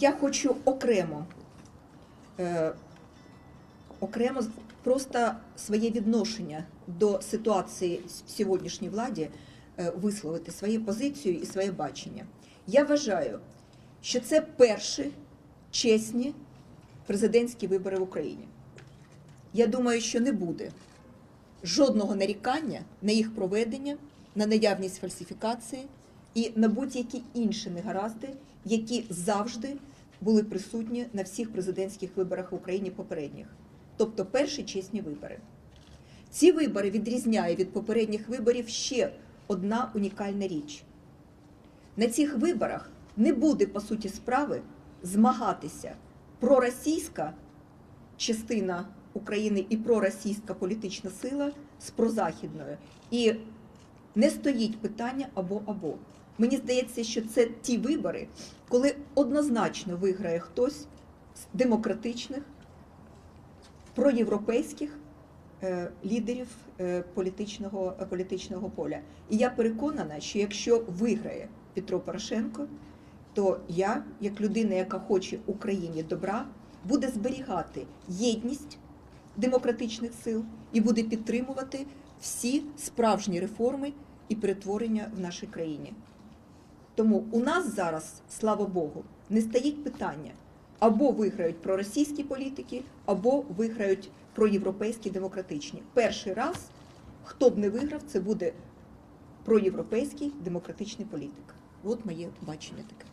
я хочу окремо, е, окремо просто своє відношення до ситуації в сьогоднішній владі е, висловити свою позицію і своє бачення. Я вважаю, що це перші чесні президентські вибори в Україні. Я думаю, що не буде жодного нарікання на їх проведення, на наявність фальсифікації і на будь-які інші негаразди, які завжди були присутні на всіх президентських виборах в Україні попередніх, тобто перші чесні вибори. Ці вибори відрізняє від попередніх виборів ще одна унікальна річ. На цих виборах не буде, по суті справи, змагатися проросійська частина України і проросійська політична сила з прозахідною. І не стоїть питання або-або. Мені здається, що це ті вибори, коли однозначно виграє хтось з демократичних, проєвропейських е, лідерів е, політичного, політичного поля. І я переконана, що якщо виграє Петро Порошенко, то я, як людина, яка хоче Україні добра, буде зберігати єдність демократичних сил і буде підтримувати всі справжні реформи і перетворення в нашій країні. Тому у нас зараз, слава Богу, не стоїть питання або виграють проросійські політики, або виграють проєвропейські демократичні. Перший раз, хто б не виграв, це буде проєвропейський демократичний політик. От моє бачення таке.